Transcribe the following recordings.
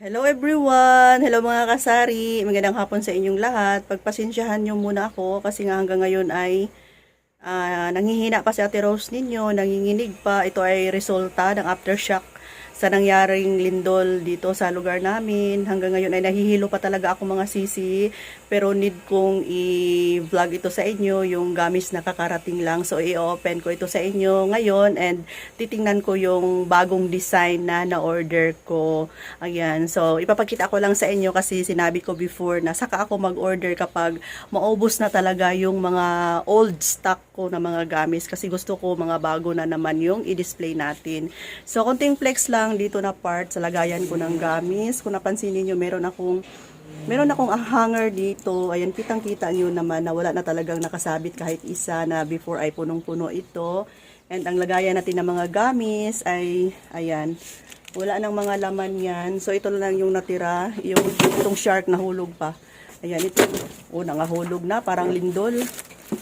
Hello everyone! Hello mga kasari! Magandang hapon sa inyong lahat. Pagpasensyahan nyo muna ako kasi nga hanggang ngayon ay ah, nanghihina pa si Ate Rose ninyo, nanginginig pa. Ito ay resulta ng aftershock sa nangyaring lindol dito sa lugar namin. Hanggang ngayon ay nahihilo pa talaga ako mga sisi pero need kong i-vlog ito sa inyo yung gamis na kakarating lang. So i-open ko ito sa inyo ngayon and titingnan ko yung bagong design na na-order ko. Ayan. So ipapakita ko lang sa inyo kasi sinabi ko before na saka ako mag-order kapag maubos na talaga yung mga old stock ko na mga gamis kasi gusto ko mga bago na naman yung i-display natin. So konting flex lang dito na part sa lagayan ko ng gamis. Kung napansin niyo meron akong Meron akong hanger dito. Ayan, kitang-kita nyo naman na wala na talagang nakasabit kahit isa na before ay punong-puno ito. And ang lagayan natin ng mga gamis ay, ayan, wala nang mga laman yan. So, ito lang yung natira. Yung, itong shark na hulog pa. Ayan, ito. Oh, nangahulog na. Parang lindol.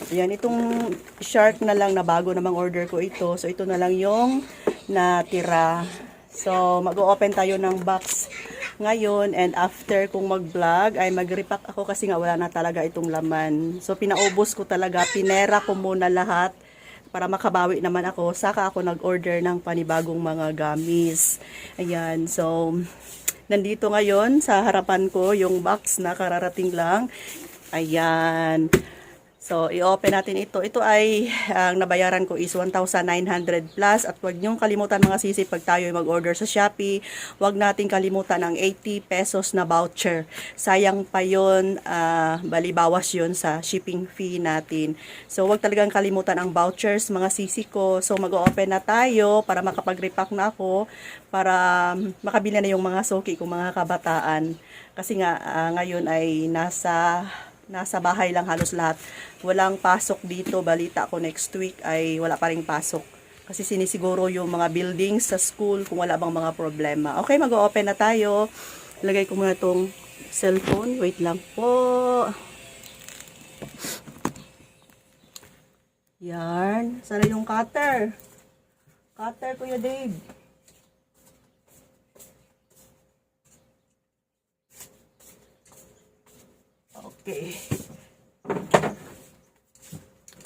Ayan, itong shark na lang na bago namang order ko ito. So, ito na lang yung natira. So, mag-open tayo ng box ngayon and after kung mag-vlog ay mag-repack ako kasi nga wala na talaga itong laman. So, pinaubos ko talaga. Pinera ko muna lahat para makabawi naman ako. Saka ako nag-order ng panibagong mga gamis. Ayan, so nandito ngayon sa harapan ko yung box na kararating lang. Ayan. So, i-open natin ito. Ito ay, ang nabayaran ko is 1,900 plus. At huwag niyong kalimutan mga sisi pag tayo ay mag-order sa Shopee. Huwag natin kalimutan ang 80 pesos na voucher. Sayang pa yun, ah, bali bawas yun sa shipping fee natin. So, huwag talagang kalimutan ang vouchers mga sisi ko. So, mag-open na tayo para makapag-repack na ako. Para makabili na yung mga soki kong mga kabataan. Kasi nga, ah, ngayon ay nasa nasa bahay lang halos lahat. Walang pasok dito. Balita ko next week ay wala pa ring pasok. Kasi sinisiguro yung mga buildings sa school kung wala bang mga problema. Okay, mag-open na tayo. Lagay ko muna tong cellphone. Wait lang po. Yan. Sana yung cutter. Cutter, Kuya Dave. Okay.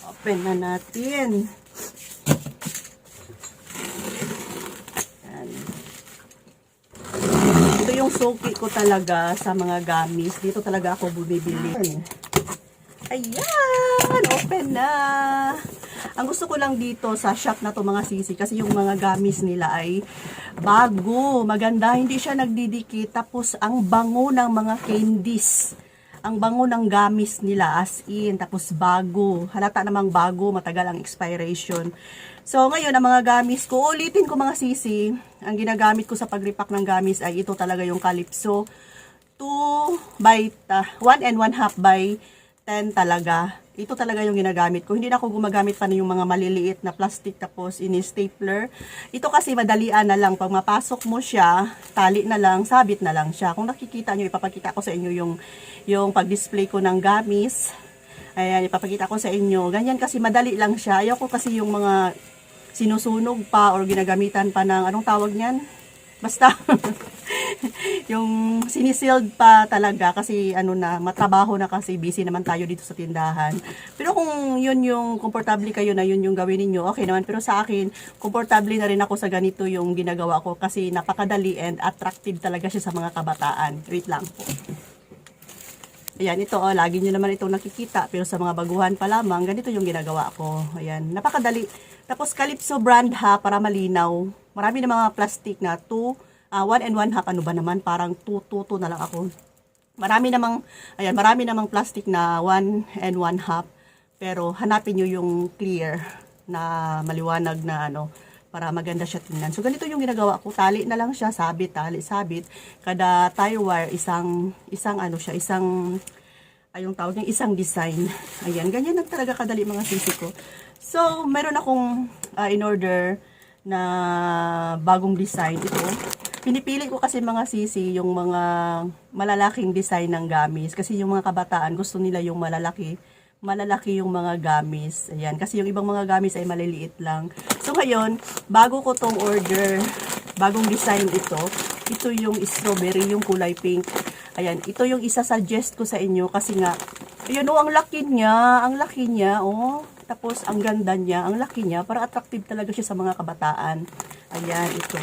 Open na natin. Yan. Ito yung suki ko talaga sa mga gamis. Dito talaga ako bumibili. Ayan! Open na! Ang gusto ko lang dito sa shop na to mga sisi kasi yung mga gamis nila ay bago, maganda, hindi siya nagdidikit tapos ang bango ng mga candies ang bango ng gamis nila as in, tapos bago. Halata namang bago, matagal ang expiration. So, ngayon, ang mga gamis ko, ulitin ko mga sisi, ang ginagamit ko sa pag-repack ng gamis ay ito talaga yung Calypso 2 by, uh, 1 and 1 half by 10 talaga. Ito talaga yung ginagamit ko. Hindi na ako gumagamit pa na yung mga maliliit na plastic tapos ini-stapler. Ito kasi madalian na lang. Pag mapasok mo siya, tali na lang, sabit na lang siya. Kung nakikita nyo, ipapakita ko sa inyo yung, yung pag-display ko ng gamis. Ayan, ipapakita ko sa inyo. Ganyan kasi madali lang siya. Ayoko kasi yung mga sinusunog pa or ginagamitan pa ng, anong tawag niyan? Basta, yung sinisealed pa talaga kasi ano na, matrabaho na kasi busy naman tayo dito sa tindahan. Pero kung yun yung komportable kayo na yun yung gawin ninyo, okay naman. Pero sa akin, komportable na rin ako sa ganito yung ginagawa ko kasi napakadali and attractive talaga siya sa mga kabataan. Wait lang po. Ayan, ito, oh, lagi nyo naman itong nakikita. Pero sa mga baguhan pa lamang, ganito yung ginagawa ko. Ayan, napakadali. Tapos, Calypso brand ha, para malinaw. Marami na mga plastic na 2, 1 and 1 half. Ano ba naman? Parang 2, 2, 2 na lang ako. Marami namang, ayan, marami namang plastic na 1 and 1 half. Pero, hanapin nyo yung clear na maliwanag na ano, para maganda siya tingnan. So, ganito yung ginagawa ko. Tali na lang siya, sabit, tali, sabit. Kada tie wire, isang, isang ano siya, isang, ayong tawag niya, isang design. Ayan, ganyan lang talaga kadali mga sisi ko. So, meron akong uh, in-order na bagong design. Ito, pinipili ko kasi mga sisi yung mga malalaking design ng gamis. Kasi yung mga kabataan, gusto nila yung malalaki malalaki yung mga gamis. Ayan, kasi yung ibang mga gamis ay maliliit lang. So ngayon, bago ko tong order, bagong design ito, ito yung strawberry, yung kulay pink. Ayan, ito yung isa suggest ko sa inyo kasi nga, ayun oh, ang laki niya, ang laki niya, oh. Tapos, ang ganda niya, ang laki niya, para attractive talaga siya sa mga kabataan. Ayan, ito.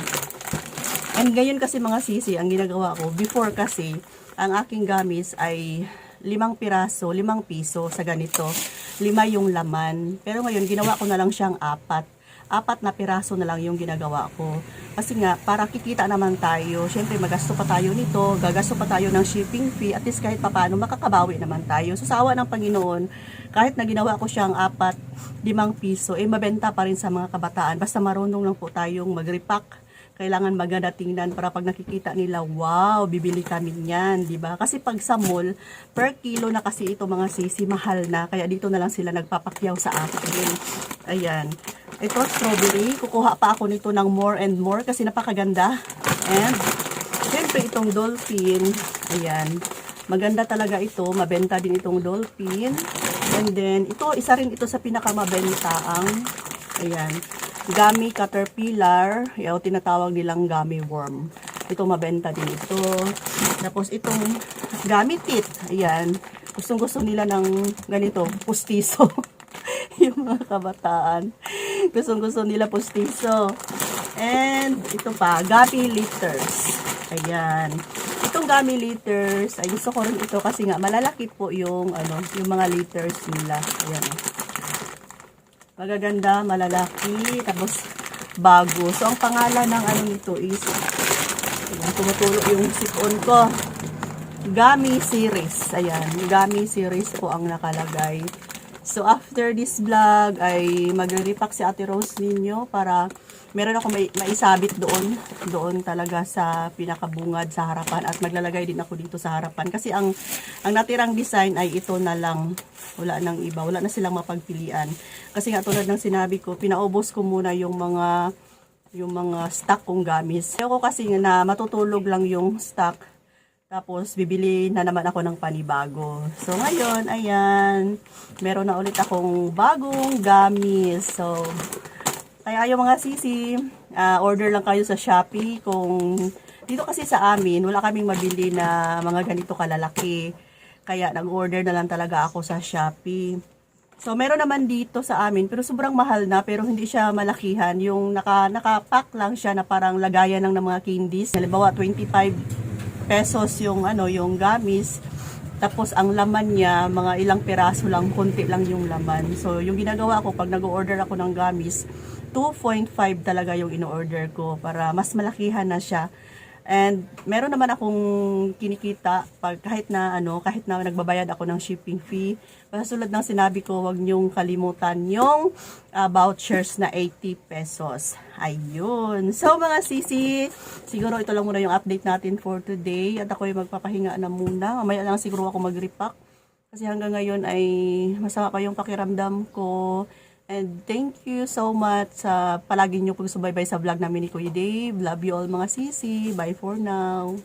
And ngayon kasi mga sisi, ang ginagawa ko, before kasi, ang aking gamis ay limang piraso, limang piso sa ganito. Lima yung laman. Pero ngayon, ginawa ko na lang siyang apat. Apat na piraso na lang yung ginagawa ko. Kasi nga, para kikita naman tayo, syempre magasto pa tayo nito, gagasto pa tayo ng shipping fee, at least kahit papano, makakabawi naman tayo. So, sa ng Panginoon, kahit na ginawa ko siyang apat, limang piso, eh mabenta pa rin sa mga kabataan. Basta marunong lang po tayong mag-repack kailangan maganda tingnan para pag nakikita nila, wow, bibili kami niyan, di ba? Kasi pag sa mall, per kilo na kasi ito mga sisi, mahal na. Kaya dito na lang sila nagpapakyaw sa akin. Ayan. Ito, strawberry. Kukuha pa ako nito ng more and more kasi napakaganda. And, syempre itong dolphin. Ayan. Maganda talaga ito. Mabenta din itong dolphin. And then, ito, isa rin ito sa pinakamabenta ang, ayan, gummy caterpillar. Yaw, tinatawag nilang gummy worm. Ito, mabenta din ito. Tapos, itong gummy teeth. Ayan. Gustong gusto nila ng ganito, pustiso. yung mga kabataan. Gustong gusto nila pustiso. And, ito pa, gummy litters. Ayan. Itong gummy litters, ay gusto ko rin ito kasi nga malalaki po yung ano, yung mga litters nila. Ayan. Magaganda, malalaki, tapos bago. So, ang pangalan ng ano nito is, ayan, tumutulo yung sipon ko. Gummy series. Ayan, Gummy series po ang nakalagay. So, after this vlog, ay magre-repack si Ate Rose ninyo para meron ako may, maisabit doon. Doon talaga sa pinakabungad sa harapan. At maglalagay din ako dito sa harapan. Kasi ang, ang natirang design ay ito na lang. Wala nang iba. Wala na silang mapagpilian. Kasi nga tulad ng sinabi ko, pinaubos ko muna yung mga yung mga stock kong gamis. Ako kasi na matutulog lang yung stock. Tapos, bibili na naman ako ng panibago. So, ngayon, ayan, meron na ulit akong bagong gamis. So, kaya yung mga sisi, ah, order lang kayo sa Shopee. Kung dito kasi sa amin, wala kaming mabili na mga ganito kalalaki. Kaya nag-order na lang talaga ako sa Shopee. So, meron naman dito sa amin, pero sobrang mahal na, pero hindi siya malakihan. Yung naka, naka-pack lang siya na parang lagayan lang ng mga candies. Halimbawa, 25 pesos yung ano, yung gamis. Tapos ang laman niya, mga ilang piraso lang, konti lang yung laman. So yung ginagawa ko pag nag-order ako ng gamis, 2.5 talaga yung in-order ko para mas malakihan na siya. And meron naman akong kinikita pag kahit na ano, kahit na nagbabayad ako ng shipping fee. Basta tulad ng sinabi ko, wag niyong kalimutan yung uh, vouchers na 80 pesos. Ayun. So mga sisi, siguro ito lang muna yung update natin for today. At ako ay magpapahinga na muna. Mamaya lang siguro ako mag-repack. Kasi hanggang ngayon ay masama pa yung pakiramdam ko. And thank you so much sa palagi nyo pagsubaybay sa vlog namin ni Kuya Dave. Love you all mga sisi. Bye for now.